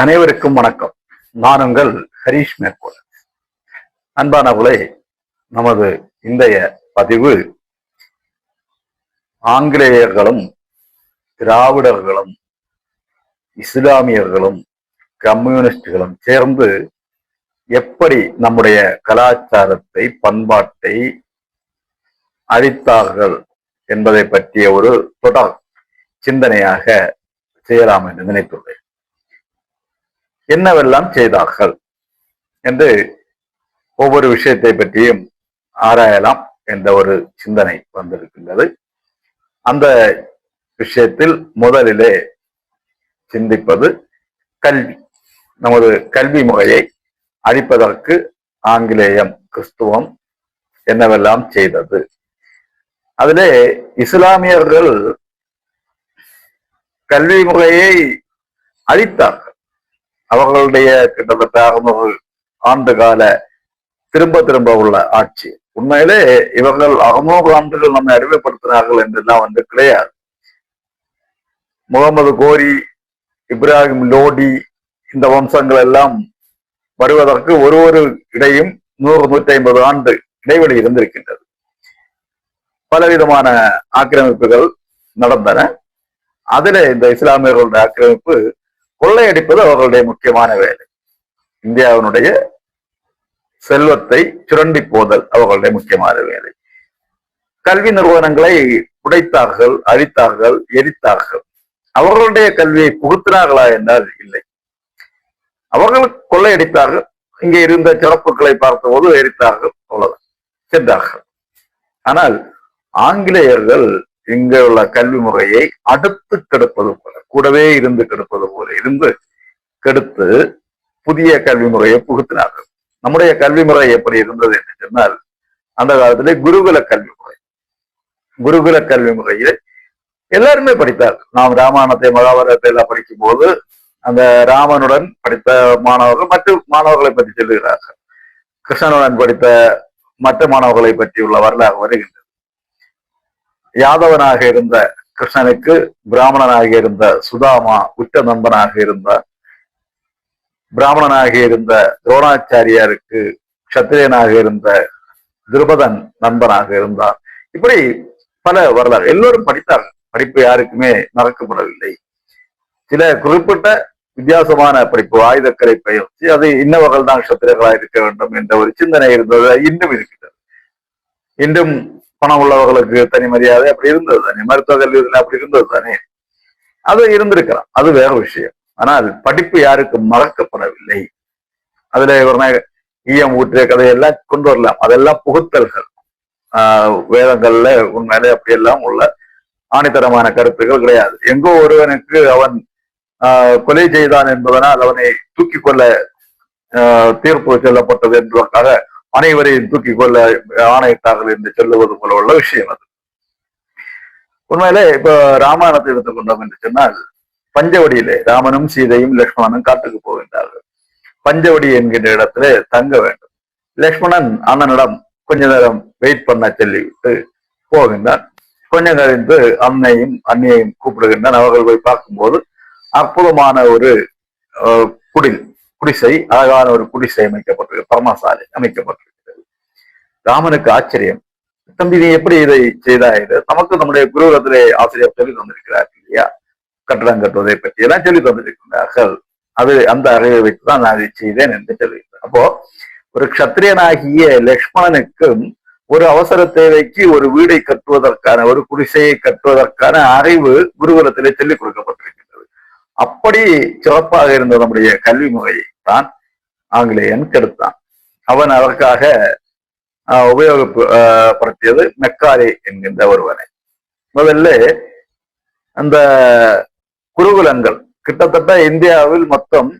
அனைவருக்கும் வணக்கம். நான் உங்கள் ஹரீஷ் மேற்கோள். அன்பானவர்களே நமது இன்றைய பதிவு ஆங்கிலேயர்களும் திராவிடர்களும் இஸ்லாமியர்களும் கம்யூனிஸ்டுகளும் சேர்ந்து எப்படி நம்முடைய கலாச்சாரத்தை பண்பாட்டை அழித்தார்கள் என்பதை பற்றிய ஒரு தொடர் சிந்தனையாக செய்யலாம் என்று நினைத்துள்ளேன். என்னவெல்லாம் செய்தார்கள் என்று ஒவ்வொரு விஷயத்தை பற்றியும் ஆராயலாம் என்ற ஒரு சிந்தனை வந்திருக்கின்றது. அந்த விஷயத்தில் முதலிலே சிந்திப்பது கல்வி. நமது கல்வி முறையை அழிப்பதற்கு ஆங்கிலேயம் கிறிஸ்துவம் என்னவெல்லாம் செய்தது? அதிலே இஸ்லாமியர்கள் கல்வி முறையை அழித்தார்கள். அவர்களுடைய கிட்டத்தட்ட அறுநூறு ஆண்டு கால திரும்ப திரும்ப உள்ள ஆட்சி. உண்மையிலே இவர்கள் அறுநூறு ஆண்டுகள் நம்மை அறிமுகப்படுத்தினார்கள் என்றெல்லாம் வந்து கிடையாது. முகமது கோரி இப்ராஹிம் லோடி இந்த வம்சங்கள் எல்லாம் வருவதற்கு ஒரு ஒரு இடையும் நூறு நூற்றி ஐம்பது ஆண்டு இடைவெளி இருந்திருக்கின்றது. பலவிதமான ஆக்கிரமிப்புகள் நடந்தன. அதிலே இந்த இஸ்லாமியர்களுடைய ஆக்கிரமிப்பு கொள்ளையடிப்பது அவர்களுடைய முக்கியமான வேலை. இந்தியாவினுடைய செல்வத்தை சுரண்டி போதல் அவர்களுடைய முக்கியமான வேலை. கல்வி நிறுவனங்களை உடைத்தார்கள் அழித்தார்கள் எரித்தார்கள். அவர்களுடைய கல்வியை புகுத்தினார்களா என்றால் இல்லை. அவர்கள் கொள்ளையடித்தார்கள் இங்கே இருந்த சிறப்புகளை பார்த்தபோது எரித்தார்கள் அவ்வளவுதான். சென்றார்கள். ஆனால் ஆங்கிலேயர்கள் இங்கே உள்ள கல்வி முறையை அடுத்து கெடுப்பது போல. கூடவே இருந்து கெடுப்பது போல இருந்து கெடுத்து புதிய கல்வி முறையை புகுத்தினார்கள். நம்முடைய கல்வி முறை எப்படி இருந்தது என்று சொன்னால் அந்த காலத்திலே குருகுல கல்வி முறை. குருகுல கல்வி முறையில் எல்லாருமே படித்தார்கள். நாம் ராமாயணத்தை மகாபாரதத்தை எல்லாம் படிக்கும் போது அந்த ராமனுடன் படித்த மாணவர்கள் மற்ற மாணவர்களை பற்றி சொல்லுகிறார்கள். கிருஷ்ணனுடன் படித்த மற்ற மாணவர்களை பற்றி உள்ள வரலாறு வருகின்றது. யாதவனாக இருந்த கிருஷ்ணனுக்கு பிராமணனாக இருந்த சுதாமா உற்ற நண்பனாக இருந்தார் பிராமணனாக இருந்த துரோணாச்சாரியாருக்கு கத்திரியனாக இருந்த திருபதன் நண்பனாக இருந்தார். இப்படி பல வரலாறு எல்லோரும் படித்தார் படிப்பு யாருக்குமே மறக்கப்படவில்லை. சில குறிப்பிட்ட வித்தியாசமான படிப்பு ஆயுதக்கலை பயிற்சி அது இன்னவர்கள் தான் கத்திரர்களாக இருக்க வேண்டும் என்ற ஒரு சிந்தனை இருந்தது இன்னும் இருக்கிறது இன்றும் பணம் உள்ளவர்களுக்கு தனி மரியாதை அப்படி இருந்தது தானே? மருத்துவ கல்லூரியில் அப்படி இருந்தது தானே? அது இருந்திருக்கலாம். அது வேற விஷயம். ஆனால் படிப்பு யாருக்கும் மறக்கப்படவில்லை. அதுல இவர்னா ஈயம் ஊற்றிய கதையெல்லாம் கொண்டு வரலாம். அதெல்லாம் புகுத்தல்கள். ஆஹ் வேதங்கள்ல உண்மையிலே அப்படியெல்லாம் உள்ள ஆணித்தரமான கருத்துக்கள் கிடையாது. எங்கோ ஒருவனுக்கு அவன் ஆஹ் கொலை செய்தான் என்பதனால் அவனை தூக்கி கொள்ள ஆஹ் தீர்ப்பு சொல்லப்பட்டது என்பதற்காக அனைவரையும் தூக்கி கொள்ள ஆணையிட்டார்கள் என்று சொல்லுவது போல உள்ள விஷயம் அது. உண்மையிலே இப்ப ராமாயணத்தை எடுத்துக்கொண்டோம் என்று சொன்னால் பஞ்சவடியிலே ராமனும் சீதையும் லக்ஷ்மணனும் காட்டுக்கு போகின்றார்கள். பஞ்சவடி என்கின்ற இடத்திலே தங்க வேண்டும். லக்ஷ்மணன் அண்ணனிடம் கொஞ்ச நேரம் வெயிட் பண்ண சொல்லிவிட்டு போகின்றான். கொஞ்சம் கழிந்து அன்னையும் அன்னையையும் கூப்பிடுகின்றான். அவர்கள் போய் பார்க்கும்போது அற்புதமான ஒரு குடில் குடிசை அழகான ஒரு குடிசை அமைக்கப்பட்டிருக்கு பரமசாலை அமைக்கப்பட்டிருக்கிறது. ராமனுக்கு ஆச்சரியம். தம்பி நீ எப்படி இதை செய்தாய் நமக்கு நம்முடைய குருகுலத்திலே ஆசிரியர் சொல்லி தந்திருக்கிறார் இல்லையா? கட்டடம் கட்டுவதை பற்றி எல்லாம் சொல்லி தந்திருக்கிறார்கள். அது அந்த அறிவை வைத்துதான் நான் இதை செய்தேன் என்று சொல்லியிருக்கிறேன் அப்போ ஒரு கத்திரியனாகிய லக்ஷ்மணனுக்கும் ஒரு அவசர தேவைக்கு ஒரு வீடை கட்டுவதற்கான ஒரு குடிசையை கட்டுவதற்கான அறிவு குருகுலத்திலே சொல்லிக் கொடுக்கப்பட்டிருக்கின்றது அப்படி சிறப்பாக இருந்த நம்முடைய கல்வி முறையை தான் ஆங்கிலேயன் கெடுத்தான். அவன் அதற்காக உபயோகப்படுத்தியது மெக்காரி என்கின்ற ஒருவனை. முதல்ல அந்த குருகுலங்கள் கிட்டத்தட்ட இந்தியாவில் மொத்தம்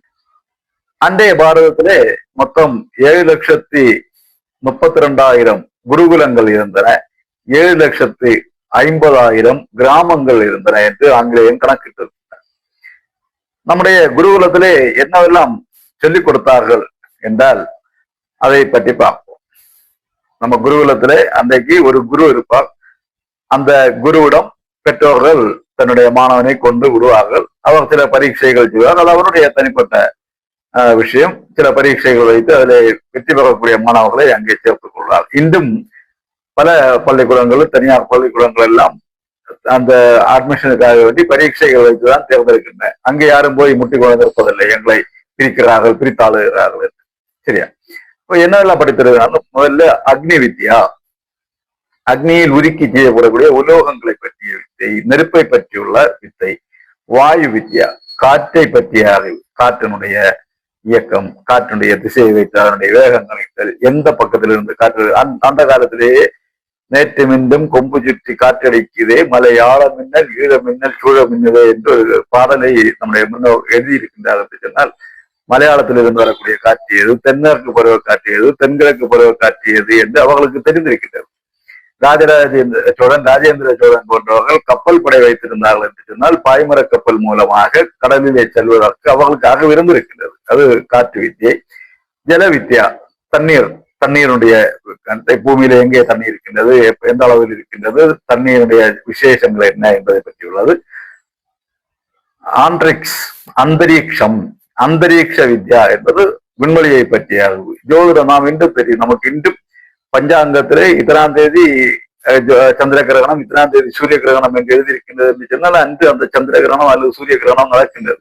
அண்டைய பாரதத்திலே மொத்தம் ஏழு லட்சத்தி முப்பத்தி ரெண்டாயிரம் குருகுலங்கள் இருந்தன. ஏழு லட்சத்தி ஐம்பதாயிரம் கிராமங்கள் இருந்தன என்று ஆங்கிலேயன் கணக்கிட்டு நம்முடைய குருகுலத்திலே என்னவெல்லாம் சொல்லிக் கொடுத்தார்கள் என்றால் அதை பற்றி பார்ப்போம். நம்ம குருகுலத்திலே அன்றைக்கு ஒரு குரு இருப்பார். அந்த குருவிடம் பெற்றோர்கள் தன்னுடைய மாணவனை கொண்டு விடுவார்கள். அவர் சில பரீட்சைகள் செய்வார். அது அவருடைய தனிப்பட்ட விஷயம். சில பரீட்சைகள் வைத்து அதில் வெற்றி பெறக்கூடிய மாணவர்களை அங்கே சேர்த்துக் கொள்வார். இன்றும் பல பள்ளிக்கூடங்களும் தனியார் பள்ளிக்கூடங்கள் எல்லாம் அந்த அட்மிஷனுக்காக வேண்டி பரீட்சைகள் வைத்துதான் தேர்ந்தெடுக்கின்றன அங்கே யாரும் போய் முட்டி கொண்டு இருப்பதில்லை. எங்களை பிரிக்கிறார்கள் பிரித்தாளுகிறார்கள் என்று. சரியா? இப்ப என்னெல்லாம் படித்திருக்கிறாங்க முதல்ல அக்னி வித்யா. அக்னியில் உருக்கி செய்யப்படக்கூடிய உலோகங்களை பற்றிய வித்தை நெருப்பை பற்றியுள்ள வித்தை வாயு வித்யா காற்றை பற்றிய அறிவு காற்றினுடைய இயக்கம் காற்றினுடைய திசையை வைத்து அதனுடைய வேகங்கள் எந்த பக்கத்திலிருந்து காற்று அந்த- அந்த காலத்திலேயே நேற்று மின்னும் கொம்பு சுற்றி காற்றடிக்குதே மலையாள மின்னல் ஈழ மின்னல் சூழ மின்னலே என்று ஒரு பாடலை நம்முடைய முன்னோர் எழுதியிருக்கின்றார் என்று சொன்னால் மலையாளத்திலிருந்து வரக்கூடிய காட்சி எது? தென்மேற்கு பருவ காட்சி எது? தென்கிழக்கு பருவ காட்சி எது என்று அவர்களுக்கு தெரிந்திருக்கின்றது ராஜராஜேந்திர சோழன் ராஜேந்திர சோழன் போன்றவர்கள் கப்பல் படை வைத்திருந்தார்கள் என்று சொன்னால் பாய்மர கப்பல் மூலமாக கடலிலே செல்வதற்கு அவர்களுக்காக விரும்பிருக்கின்றது அது காற்று வித்தியை ஜல வித்யா தண்ணீர் தண்ணீருடைய பூமியில எங்கே தண்ணீர் இருக்கின்றது எந்த அளவில் இருக்கின்றது தண்ணீருடைய விசேஷங்கள் என்ன என்பதை பற்றி உள்ளது ஆண்ட்ரிக்ஸ் அந்தரீக்ஷம் அந்தரீக்ஷ வித்யா என்பது விண்வெளியை பற்றிய அறிவு. ஜோதிட நாம் இன்றும் தெரியும் நமக்கு இன்றும் பஞ்சாங்கத்திலே இத்தனாம் தேதி சந்திர கிரகணம் இத்தனாம் தேதி சூரிய கிரகணம் என்று எழுதியிருக்கின்றது என்று சொன்னால் அன்று அந்த சந்திர கிரகணம் அல்லது சூரிய கிரகணம் நடக்கின்றது.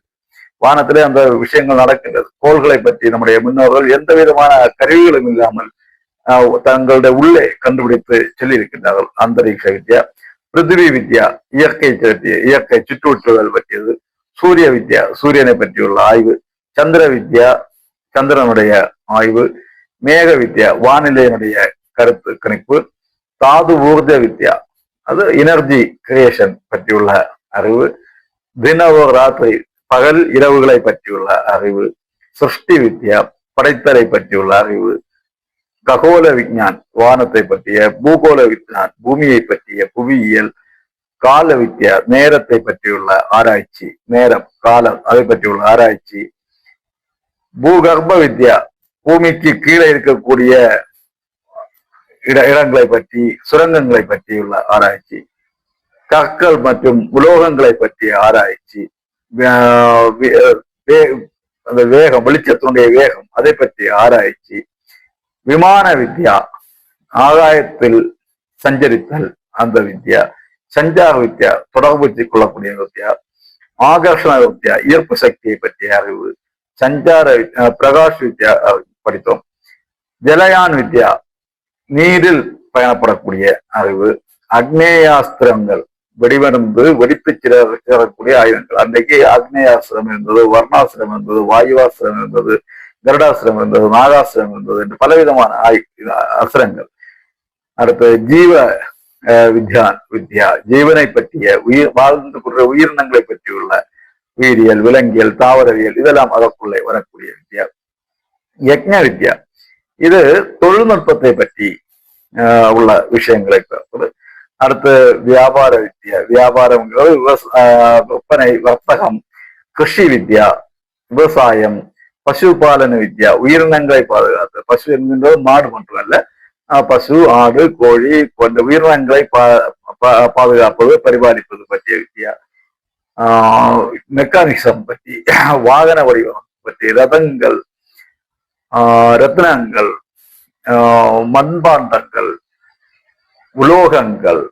வானத்திலே அந்த விஷயங்கள் நடக்கின்றது. கோள்களை பற்றி நம்முடைய முன்னோர்கள் எந்த விதமான கருவிகளும் இல்லாமல் ஆஹ், தங்களுடைய உள்ளே கண்டுபிடித்து சொல்லியிருக்கின்றார்கள். அந்தரீக்ஷ வித்யா பிருத்திவி வித்யா இயற்கை பற்றிய இயற்கை சுற்றுச்சூழல் பற்றியது சூரிய வித்யா சூரியனை பற்றியுள்ள ஆய்வு சந்திர வித்யா சந்திரனுடைய ஆய்வு மேக வித்யா வானிலையினுடைய கருத்து கணிப்பு தாது ஊர்ஜ வித்யா அது எனர்ஜி கிரியேஷன் பற்றியுள்ள அறிவு தினவோ ராத்திரி பகல் இரவுகளை பற்றியுள்ள அறிவு சிருஷ்டி வித்யா படைத்தலை பற்றியுள்ள அறிவு ககோல விஞ்ஞான் வானத்தை பற்றிய பூகோள விஞ்ஞான் பூமியை பற்றிய புவியியல் கால வித்யா நேரத்தை பற்றியுள்ள ஆராய்ச்சி நேரம் காலம் அதை பற்றியுள்ள ஆராய்ச்சி பூகர்ப்ப வித்யா. பூமிக்கு கீழே இருக்கக்கூடிய இட இடங்களை பற்றி சுரங்கங்களை பற்றியுள்ள ஆராய்ச்சி. கற்கள் மற்றும் உலோகங்களை பற்றிய ஆராய்ச்சி. அந்த வேகம் வெளிச்சத்தினுடைய வேகம் அதை பற்றிய ஆராய்ச்சி. விமான வித்யா ஆகாயத்தில் சஞ்சரித்தல் அந்த வித்யா. சஞ்சார வித்யா தொடர்பு கொள்ளக்கூடிய வித்யா. ஆகர்ஷண வித்யா ஈர்ப்பு சக்தியை பற்றிய அறிவு. சஞ்சார பிரகாஷ் வித்யா படித்தோம். ஜலயான் வித்யா நீரில் பயணப்படக்கூடிய அறிவு அக்னேயாஸ்திரங்கள் வெடிமருந்து வெடித்து சிறக்கூடிய ஆயுதங்கள். அன்றைக்கு அக்னேயாஸ்திரம் இருந்தது வர்ணாசிரம் இருந்தது வாயுவாசிரம் இருந்தது கருடாசிரம் இருந்தது நாகாசிரம் இருந்தது என்று பலவிதமான ஆயு அஸ்திரங்கள். அடுத்து ஜீவ அஹ், வித்யான் வித்யா ஜீவனை பற்றிய உயிர் வாழ்ந்து கொண்ட உயிரினங்களை பற்றியுள்ள உயிரியல் விலங்கியல் தாவரவியல் இதெல்லாம் அதற்குள்ளே வரக்கூடிய வித்யா. யக்ஞ வித்யா. இது தொழில்நுட்பத்தை பற்றி உள்ள விஷயங்களை பார்ப்பது அடுத்து வியாபார வித்யா. வியாபாரம்ங்கிறது விற்பனை வர்த்தகம் கிருஷி வித்யா விவசாயம் பசுபாலன வித்யா உயிரினங்களை பாதுகாத்து பசு என்கின்றது மாடு மட்டும் அல்ல. பசு ஆடு கோழி போன்ற உயிரினங்களை பா- பாதுகாப்பது பரிபாலிப்பது பற்றிய வித்யா. மெக்கானிசம் பற்றி வாகன வடிவம் பற்றி ரதங்கள் ஆஹ் ரத்னங்கள் ஆஹ் மண்பாண்டங்கள் உலோகங்கள்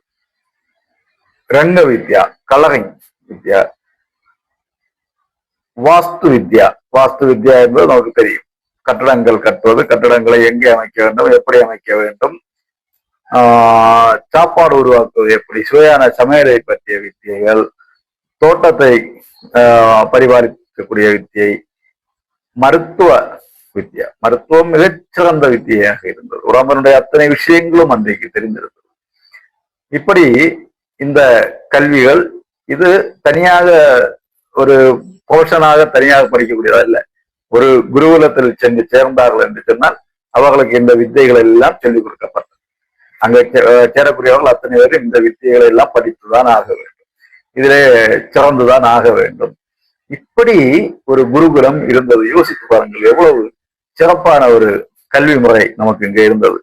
ரங்க வித்யா கலரிங் வித்யா வாஸ்து வித்யா. வாஸ்து வித்யா என்பது நமக்கு தெரியும். கட்டடங்கள் கட்டுவது கட்டடங்களை எங்கே அமைக்க வேண்டும் எப்படி அமைக்க வேண்டும் ஆஹ் சாப்பாடு உருவாக்குவது எப்படி சுவையான சமையலை பற்றிய வித்தியைகள் தோட்டத்தை ஆஹ் பரிபாலிக்கக்கூடிய வித்தியை மருத்துவ வித்தியா மருத்துவம் மிகச்சிறந்த வித்தியாக இருந்தது. உடம்பனுடைய அத்தனை விஷயங்களும் அன்றைக்கு தெரிந்திருந்தது. இப்படி இந்த கல்விகள் இது தனியாக ஒரு போர்ஷனாக தனியாக படிக்கக்கூடியதா இல்ல. ஒரு குருகுலத்தில் சென்று சேர்ந்தார்கள் என்று சொன்னால் அவர்களுக்கு இந்த வித்தைகள் எல்லாம் சொல்லிக் கொடுக்கப்பட்டது. அங்க சேரக்கூடியவர்கள் அத்தனை பேரும் இந்த வித்தைகளை எல்லாம் படித்துதான் ஆக வேண்டும். இதிலே சிறந்துதான் ஆக வேண்டும். இப்படி ஒரு குருகுலம் இருந்தது. யோசித்து பாருங்கள் எவ்வளவு சிறப்பான ஒரு கல்வி முறை நமக்கு இங்கே இருந்தது.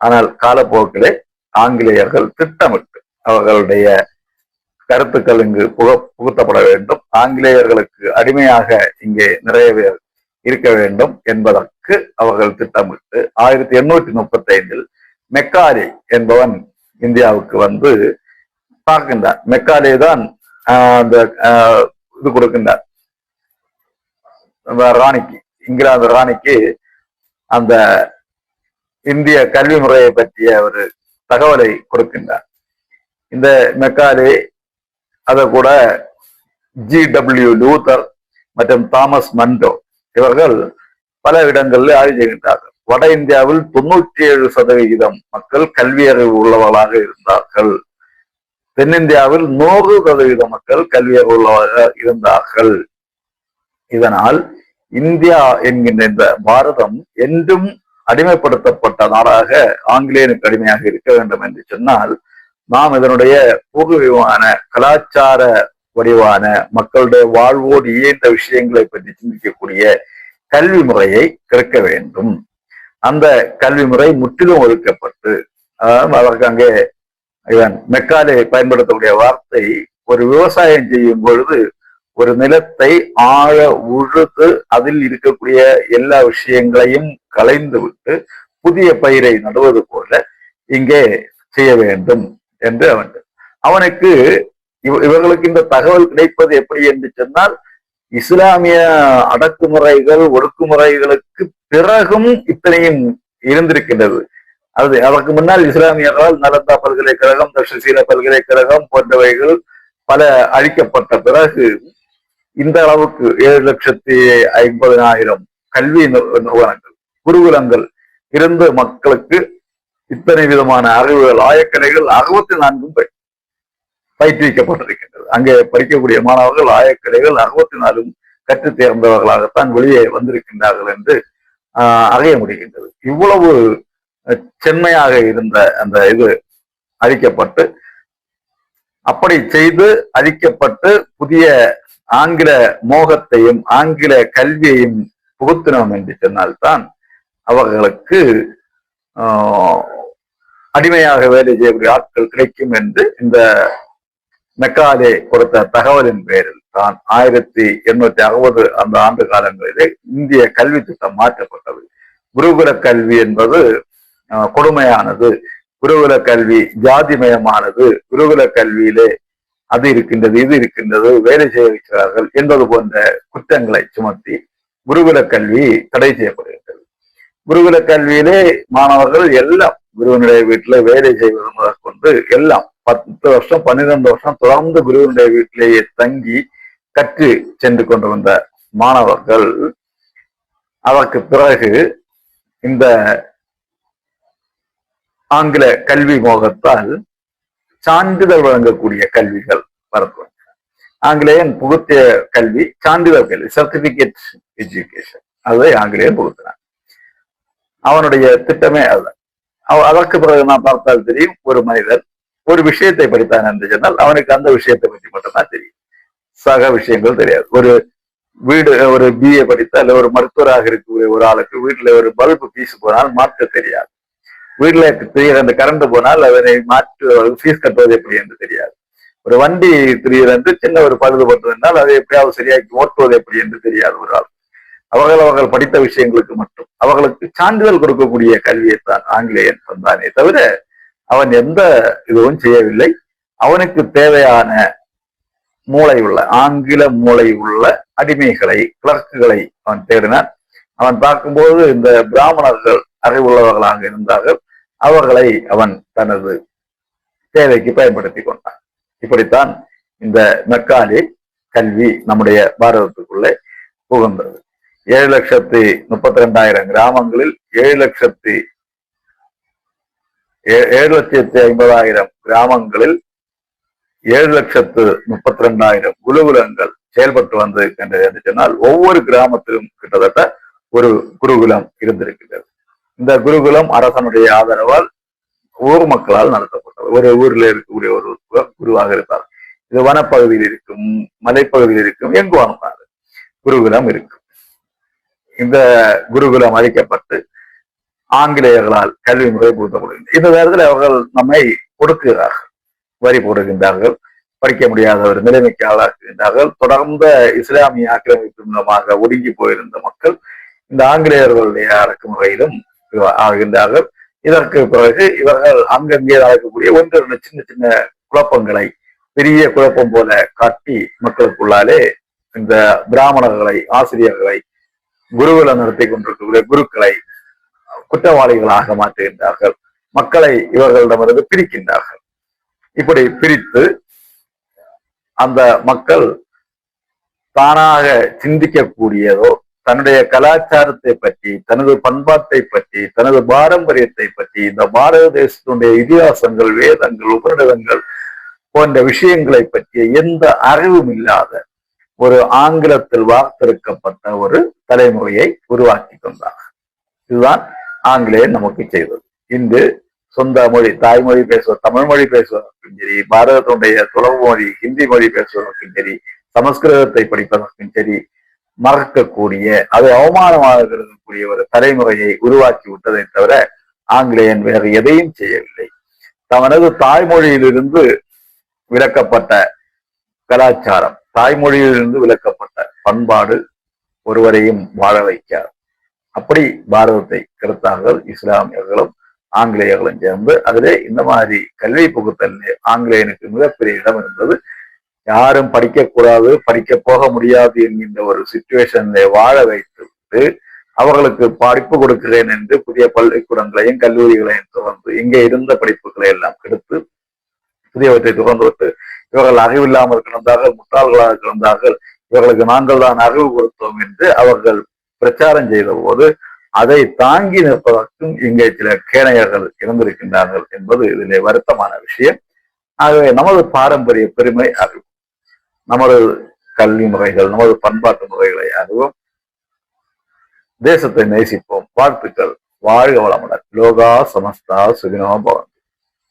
ஆனால் காலப்போக்கிலே ஆங்கிலேயர்கள் திட்டமிட்டு அவர்களுடைய கருத்துக்கள் இங்கு புக புகுத்தப்பட வேண்டும். ஆங்கிலேயர்களுக்கு அடிமையாக இங்கே நிறைய பேர் இருக்க வேண்டும் என்பதற்கு அவர்கள் திட்டமிட்டு ஆயிரத்தி எண்ணூற்றி முப்பத்தி ஐந்தில் மெக்காலே என்பவன் இந்தியாவுக்கு வந்து பார்க்கின்றார் மெக்காலே தான் அந்த ஆஹ், இது கொடுக்கின்றார் அந்த ராணிக்கு இங்கிலாந்து ராணிக்கு அந்த இந்திய கல்வி முறையை பற்றிய ஒரு தகவலை கொடுக்கின்றார் இந்த மெக்காலே அதை கூட ஜி டபிள்யூ லூத்தர் மற்றும் தாமஸ் மண்டோ இவர்கள் பல இடங்களில் ஆய்வு செய்கின்றார்கள் வட இந்தியாவில் தொண்ணூற்றி ஏழு சதவிகிதம் மக்கள் கல்வி அறிவு உள்ளவர்களாக இருந்தார்கள் தென்னிந்தியாவில் நூறு சதவீத மக்கள் கல்வி அறிவு இருந்தார்கள். இதனால் இந்தியா என்கின்ற இந்த பாரதம் என்றும் அடிமைப்படுத்தப்பட்ட நாடாக ஆங்கிலேயனுக்கு அடிமையாக இருக்க வேண்டும் என்று சொன்னால் நாம் இதனுடைய பூர்வீகமான கலாச்சார வடிவான மக்களுடைய வாழ்வோடு இயந்த விஷயங்களை பற்றி சிந்திக்கக்கூடிய கல்வி முறையை கிடைக்க வேண்டும். அந்த கல்வி முறை முற்றிலும் ஒதுக்கப்பட்டு அதாவது அதற்கு அங்கே இவன் மெக்காலே பயன்படுத்தக்கூடிய வார்த்தை ஒரு விவசாயம் செய்யும் பொழுது ஒரு நிலத்தை ஆழ உழுது அதில் இருக்கக்கூடிய எல்லா விஷயங்களையும் களைந்து விட்டு புதிய பயிரை நடுவது போல இங்கே செய்ய வேண்டும் என்று அவன் அவனுக்கு இவ- இவர்களுக்கு இந்த தகவல் கிடைப்பது எப்படி என்று சொன்னால் இஸ்லாமிய அடக்குமுறைகள் ஒடுக்குமுறைகளுக்கு பிறகும் இத்தனையும் இருந்திருக்கின்றது. அது அதற்கு முன்னால் இஸ்லாமியர்களால் நலந்தா பல்கலைக்கழகம் தட்சசீல பல்கலைக்கழகம் போன்றவைகள் பல அழிக்கப்பட்ட பிறகு இந்த அளவுக்கு ஏழு லட்சத்தி ஐம்பதனாயிரம் கல்வி நிறுவனங்கள் குருகுலங்கள் இருந்த மக்களுக்கு இத்தனை விதமான அறிவுகள் ஆயக்கலைகள் அறுபத்தி நான்கும் பயிற்றுவிக்கப்பட்டிருக்கின்றது. அங்கே படிக்கக்கூடிய மாணவர்கள் ஆயக்கலைகள் அறுபத்தி நாலும் கற்று தேர்ந்தவர்களாகத்தான் வெளியே வந்திருக்கின்றார்கள் என்று ஆஹ், அறிய முடிகின்றது. இவ்வளவு செம்மையாக இருந்த அந்த இது அழிக்கப்பட்டு அப்படி செய்து அழிக்கப்பட்டு புதிய ஆங்கில மோகத்தையும் ஆங்கில கல்வியையும் புகுத்தினோம் என்று சொன்னால்தான் அவர்களுக்கு ஆஹ், அடிமையாக வேலை செய்யக்கூடிய ஆட்கள் கிடைக்கும் என்று இந்த மெக்காலே கொடுத்த தகவலின் பேரில் தான் ஆயிரத்தி எண்ணூத்தி அறுபது அந்த ஆண்டு காலங்களிலே இந்திய கல்வி திட்டம் மாற்றப்பட்டது. குருகுல கல்வி என்பது கொடுமையானது. குருகுல கல்வி ஜாதிமயமானது. குருகுல கல்வியிலே அது இருக்கின்றது இது இருக்கின்றது வேலை செய்ய வைக்கிறார்கள் என்பது போன்ற குற்றங்களை சுமத்தி குருகுல கல்வி தடை செய்யப்படுகின்றது. குருகுல கல்வியிலே மாணவர்கள் எல்லாம் குருவனுடைய வீட்டுல வேலை செய்வது முதற்கொண்டு எல்லாம் பத்து வருஷம் பன்னிரண்டு வருஷம் தொடர்ந்து குருவனுடைய வீட்டிலேயே தங்கி கற்று சென்று கொண்டு வந்த மாணவர்கள் அதற்கு பிறகு இந்த ஆங்கில கல்வி மோகத்தால் சான்றிதழ் வழங்கக்கூடிய கல்விகள் வரத்து ஆங்கிலேயன் புகுத்திய கல்வி சான்றிதழ் கல்வி சர்டிபிகேட் எஜுகேஷன் அதை ஆங்கிலேயன் புகுத்தினான். அவனுடைய திட்டமே அதுதான். அவ- அதற்கு பிறகு நான் பார்த்தால் தெரியும் ஒரு மனிதர் ஒரு விஷயத்தை படித்தான் என்று சொன்னால் அவனுக்கு அந்த விஷயத்தை பற்றி மட்டும்தான் தெரியும். சக விஷயங்கள் தெரியாது. ஒரு வீடு ஒரு பிஏ படித்தால் ஒரு மருத்துவராக இருக்கக்கூடிய ஒரு ஆளுக்கு வீட்டுல ஒரு பல்பு பீஸ் போனால் மாற்ற தெரியாது. வீட்டுல அந்த கரண்ட் போனால் அதனை மாற்று ஃபீஸ் கட்டுவது எப்படி என்று தெரியாது. ஒரு வண்டி திடீரென்று சின்ன ஒரு பழுது இருந்தால் அதை எப்படியாவது சரியாக்கி ஓட்டுவது எப்படி என்று தெரியாது ஒரு ஆள். அவர்கள் அவர்கள் படித்த விஷயங்களுக்கு மட்டும். அவர்களுக்கு சான்றிதழ் கொடுக்கக்கூடிய கல்வியைத்தான் ஆங்கிலேயன் தந்தானே தவிர அவன் எந்த இதுவும் செய்யவில்லை. அவனுக்கு தேவையான மூளை உள்ள ஆங்கில மூளை உள்ள அடிமைகளை கிளர்க்குகளை அவன் தேடினான். அவன் பார்க்கும்போது இந்த பிராமணர்கள் அறிவுள்ளவர்களாக இருந்தார்கள். அவர்களை அவன் தனது தேவைக்கு பயன்படுத்தி கொண்டான். இப்படித்தான் இந்த மெக்காலி கல்வி நம்முடைய பாரதத்துக்குள்ளே புகுந்தது. ஏழு லட்சத்தி முப்பத்தி ரெண்டாயிரம் கிராமங்களில் ஏழு லட்சத்தி ஏ- ஏழு லட்சத்தி ஐம்பதாயிரம் கிராமங்களில் ஏழு லட்சத்து முப்பத்தி ரெண்டாயிரம் குருகுலங்கள் செயல்பட்டு வந்திருக்கின்றது என்று சொன்னால் ஒவ்வொரு கிராமத்திலும் கிட்டத்தட்ட ஒரு குருகுலம் இருந்திருக்கிறது. இந்த குருகுலம் அரசனுடைய ஆதரவால் ஊர் மக்களால் நடத்தப்பட்டது. ஒரு ஊர்ல இருக்கக்கூடிய ஒரு குருவாக இருப்பார். இது வனப்பகுதியில் இருக்கும் மலைப்பகுதியில் இருக்கும் எங்கு வாழ்ந்தார் குருகுலம் இருக்கும். இந்த குருகுலம் அழிக்கப்பட்டு ஆங்கிலேயர்களால் கல்வி முறை புகுத்தப்படுகிறது இந்த நேரத்தில் அவர்கள் நம்மை ஒடுக்குகிறார்கள். வரி போடுகின்றார்கள் படிக்க முடியாத ஒரு நிலைமைக்கு ஆளாக்குகின்றார்கள் தொடர்ந்த இஸ்லாமிய ஆக்கிரமிப்பு மூலமாக ஒடுங்கி போயிருந்த மக்கள் இந்த ஆங்கிலேயர்களுடைய அடக்குமுறையிலும் ஆகின்றார்கள். இதற்கு பிறகு இவர்கள் அங்கங்கே நடக்கக்கூடிய ஒன்று ரெண்டு சின்ன சின்ன குழப்பங்களை பெரிய குழப்பம் போல காட்டி மக்களுக்குள்ளாலே இந்த பிராமணர்களை ஆசிரியர்களை குருகுல நடத்தி கொண்டிருக்கக்கூடிய குருக்களை குற்றவாளிகளாக மாற்றுகின்றார்கள். மக்களை இவர்களிடமிருந்து பிரிக்கின்றார்கள். இப்படி பிரித்து அந்த மக்கள் தானாக சிந்திக்கக்கூடியதோ தன்னுடைய கலாச்சாரத்தை பற்றி தனது பண்பாட்டை பற்றி தனது பாரம்பரியத்தை பற்றி இந்த பாரத தேசத்தினுடைய இதிகாசங்கள் வேதங்கள் உபநிடதங்கள் போன்ற விஷயங்களை பற்றிய எந்த அறிவும் இல்லாத ஒரு ஆங்கிலத்தில் வார்த்தெடுக்கப்பட்ட ஒரு தலைமுறையை உருவாக்கி கொண்டார். இதுதான் ஆங்கிலேயர் நமக்கு செய்தது. இன்று சொந்த மொழி தாய்மொழி பேசுவோம் தமிழ் மொழி பேசுவதற்கும் சரி பாரதத்தினுடைய துளவு மொழி ஹிந்தி மொழி பேசுவதற்கும் சரி சமஸ்கிருதத்தை படிப்பதற்கும் சரி மறக்கக்கூடிய அது அவமானமாக ஒரு தலைமுறையை உருவாக்கி விட்டதை தவிர ஆங்கிலேயன் வேறு எதையும் செய்யவில்லை. தவனது தாய்மொழியிலிருந்து விலக்கப்பட்ட கலாச்சாரம் தாய்மொழியிலிருந்து விலக்கப்பட்ட பண்பாடு ஒருவரையும் வாழ வைக்கார் அப்படி பாரதத்தை கருத்தார்கள் இஸ்லாமியர்களும் ஆங்கிலேயர்களும் சேர்ந்து அதிலே இந்த மாதிரி கல்வி புகுத்தல் ஆங்கிலேயனுக்கு மிகப்பெரிய இடம் இருந்தது. யாரும் படிக்கக்கூடாது படிக்க போக முடியாது என்கின்ற ஒரு சுச்சுவேஷன்ல வாழ வைத்து அவர்களுக்கு படிப்பு கொடுக்கிறேன் என்று புதிய பள்ளிக்கூடங்களையும் கல்லூரிகளையும் தொடர்ந்து இங்கே இருந்த படிப்புகளை எல்லாம் கெடுத்து புதியவற்றை தொடர்ந்து விட்டு இவர்கள் அறிவில்லாமல் கிடந்தார்கள் முட்டாள்களாக கிடந்தார்கள் இவர்களுக்கு நாங்கள் தான் அறிவு கொடுத்தோம் என்று அவர்கள் பிரச்சாரம் செய்த போது அதை தாங்கி நிற்பதற்கும் இங்கே சில கேணையர்கள் இருந்திருக்கின்றார்கள் என்பது இதிலே வருத்தமான விஷயம். ஆகவே நமது பாரம்பரிய பெருமை அறிவு நமது கல்வி முறைகள் நமது பண்பாட்டு முறைகளை அறிவோம் தேசத்தை நேசிப்போம். வாழ்த்துக்கள். வாழ்க வளமுடன். லோகா சமஸ்தா சுகினோ பவன்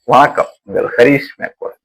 வணக்கம். உங்கள் ஹரீஷ் மேற்கோள்.